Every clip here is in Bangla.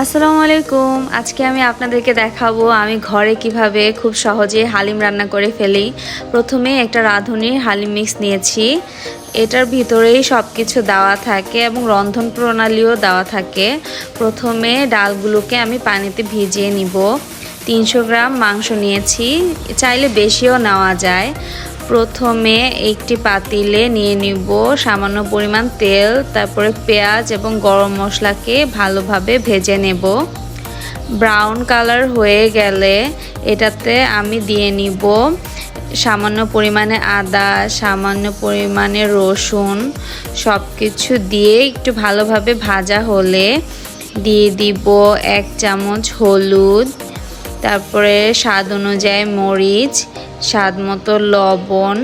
আসসালামু আলাইকুম। আজকে আমি আপনাদেরকে দেখাবো আমি ঘরে কীভাবে খুব সহজে হালিম রান্না করে ফেলি। প্রথমে একটা রাঁধুনির হালিম মিক্স নিয়েছি। এটার ভিতরেই সব কিছু দেওয়া থাকে এবং রন্ধন প্রণালীও দেওয়া থাকে। প্রথমে ডালগুলোকে আমি পানিতে ভিজিয়ে নিব। তিনশো গ্রাম মাংস নিয়েছি। চাইলে বেশিও নেওয়া যায়। প্রথমে একটি পাতিলে নিয়ে নিব সামান্য পরিমাণ তেল, তারপরে পেঁয়াজ এবং গরম মশলাকে ভালোভাবে ভেজে নেব। ব্রাউন কালার হয়ে গেলে এটাতে আমি দিয়ে নিব সামান্য পরিমাণে আদা, সামান্য পরিমাণে রসুন সব কিছু দিয়ে একটু ভালোভাবে ভাজা হলে দিয়ে দিব এক চামচ হলুদ, তারপরে স্বাদ অনুযায়ী মরিচ স্বাদ মতো লবণ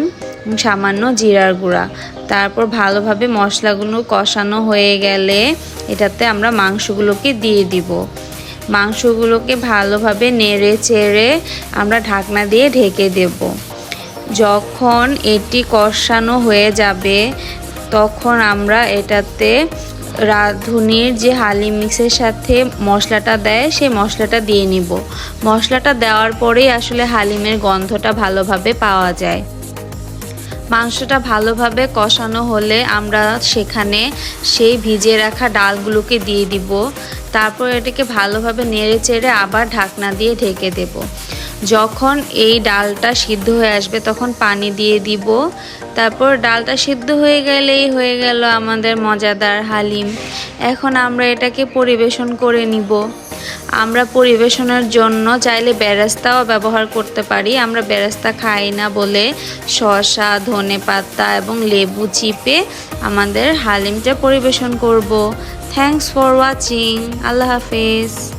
সামান্য জিরার গুঁড়া। তারপর ভালোভাবে মশলাগুলো কষানো হয়ে গেলে এটাতে আমরা মাংসগুলোকে দিয়ে দিব। মাংসগুলোকে ভালোভাবে নেড়ে চেড়ে আমরা ঢাকনা দিয়ে ঢেকে দেব। যখন এটি কষানো হয়ে যাবে, তখন আমরা এটাতে রাঁধুনির যে হালিম মিক্সের সাথে মশলাটা দেয়, সেই মশলাটা দিয়ে নিব। মশলাটা দেওয়ার পরেই আসলে হালিমের গন্ধটা ভালোভাবে পাওয়া যায়। মাংসটা ভালোভাবে কষানো হলে আমরা সেখানে সেই ভিজে রাখা ডালগুলোকে দিয়ে দিব। তারপর এটাকে ভালোভাবে নেড়ে চেড়ে আবার ঢাকনা দিয়ে ঢেকে দেব। যখন এই ডালটা সিদ্ধ হয়ে আসবে তখন পানি দিয়ে দিব। তারপর ডালটা সিদ্ধ হয়ে গেলেই হয়ে গেল আমাদের মজাদার হালিম। এখন আমরা এটাকে পরিবেশন করে নিব। আমরা পরিবেশনের জন্য চাইলে বেরেস্তাও ব্যবহার করতে পারি। আমরা বেরেস্তা খাই না বলে শসা, ধনে পাতা এবং লেবু চিপে আমাদের হালিমটা পরিবেশন করব। থ্যাংকস ফর ওয়াচিং আল্লাহ হাফিজ।